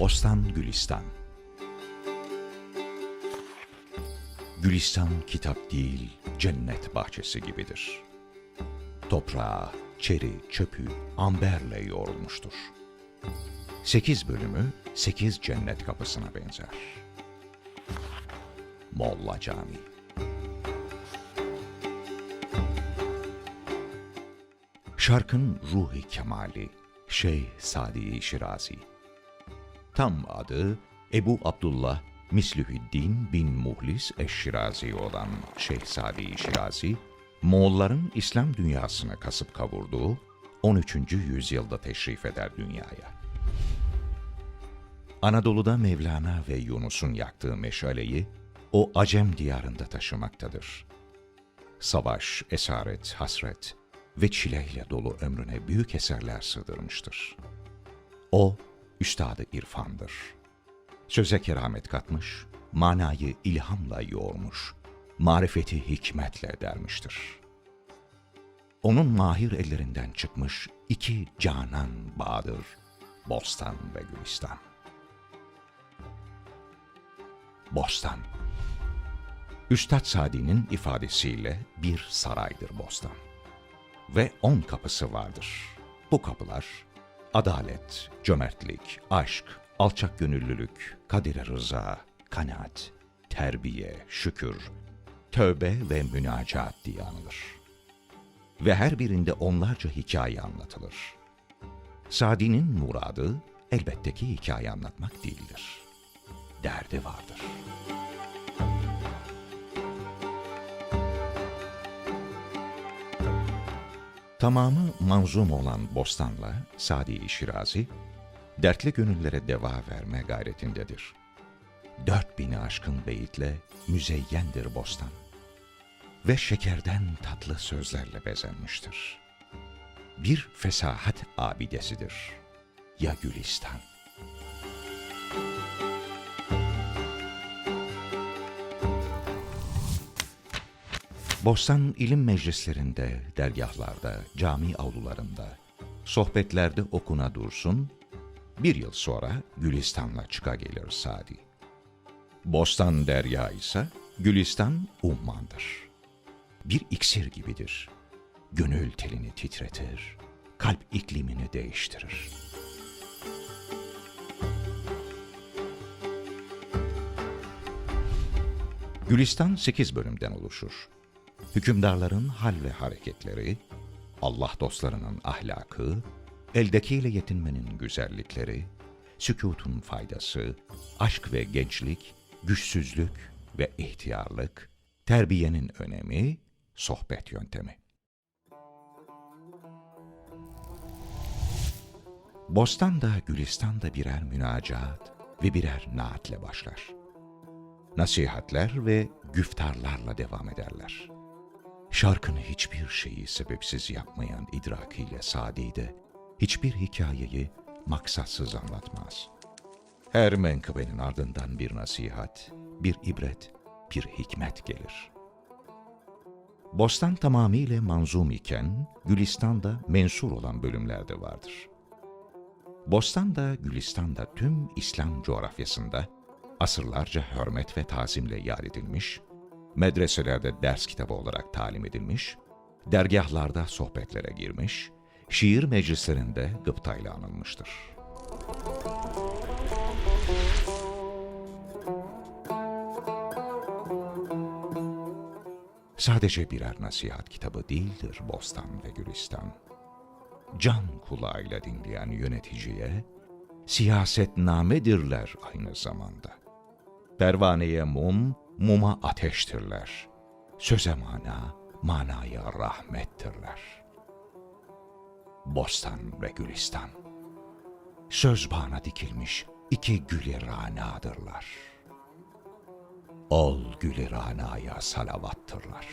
Bostan Gülistan Gülistan kitap değil, cennet bahçesi gibidir. Toprağı, çeri, çöpü, amberle yoğrulmuştur. Sekiz bölümü, sekiz cennet kapısına benzer. Molla Camii Şarkın ruhi kemali, Şeyh Sadi Şirazi. Tam adı Ebu Abdullah Mislühüddin bin Muhlis Eşşirazi olan Şeyh Sadi Şirazi, Moğolların İslam dünyasını kasıp kavurduğu 13. yüzyılda teşrif eder dünyaya. Anadolu'da Mevlana ve Yunus'un yaktığı meşaleyi o Acem diyarında taşımaktadır. Savaş, esaret, hasret ve çileyle dolu ömrüne büyük eserler sığdırmıştır. O, üstadı irfandır. Söze keramet katmış, manayı ilhamla yoğurmuş, marifeti hikmetle dermiştir. Onun mahir ellerinden çıkmış iki canan bağdır, bostan ve gülistan. Bostan Üstad Sadi'nin ifadesiyle bir saraydır bostan. Ve on kapısı vardır. Bu kapılar adalet, cömertlik, aşk, alçak gönüllülük, kadir rıza, kanaat, terbiye, şükür, tövbe ve münacat diye anılır. Ve her birinde onlarca hikaye anlatılır. Sadi'nin muradı elbette ki hikaye anlatmak değildir. Derdi vardır. Tamamı manzum olan Bostan'la Sadi Şirazi, dertli gönüllere deva verme gayretindedir. Dört bini aşkın beyitle müzeyyendir Bostan ve şekerden tatlı sözlerle bezenmiştir. Bir fesahat abidesidir. Ya Gülistan? Bostan ilim meclislerinde, dergahlarda, cami avlularında, sohbetlerde okuna dursun, bir yıl sonra Gülistan'la çıka gelir Sadi. Bostan derya ise Gülistan ummandır. Bir iksir gibidir. Gönül telini titretir, kalp iklimini değiştirir. Gülistan sekiz bölümden oluşur. Hükümdarların hal ve hareketleri, Allah dostlarının ahlakı, eldekiyle yetinmenin güzellikleri, sükutun faydası, aşk ve gençlik, güçsüzlük ve ihtiyarlık, terbiyenin önemi, sohbet yöntemi. Bostan da Gülistan da birer münacat ve birer naatle başlar. Nasihatler ve güftarlarla devam ederler. Şarkın hiçbir şeyi sebepsiz yapmayan idrakiyle Sadi de hiçbir hikayeyi maksatsız anlatmaz. Her menkıbenin ardından bir nasihat, bir ibret, bir hikmet gelir. Bostan tamamıyla manzum iken, Gülistan da mensur olan bölümlerde vardır. Bostan da Gülistan da tüm İslam coğrafyasında asırlarca hürmet ve tazimle yad edilmiş, medreselerde ders kitabı olarak talim edilmiş, dergahlarda sohbetlere girmiş, şiir meclislerinde gıptayla anılmıştır. Sadece birer nasihat kitabı değildir Bostan ve Gülistan. Can kulağıyla dinleyen yöneticiye siyasetnamedirler aynı zamanda. Pervaneye mum, muma ateştirler. Söze mana, manaya rahmettirler. Bostan ve Gülistan. Söz bağına dikilmiş iki gül ranadırlar. Ol gül ranaya salavattırlar.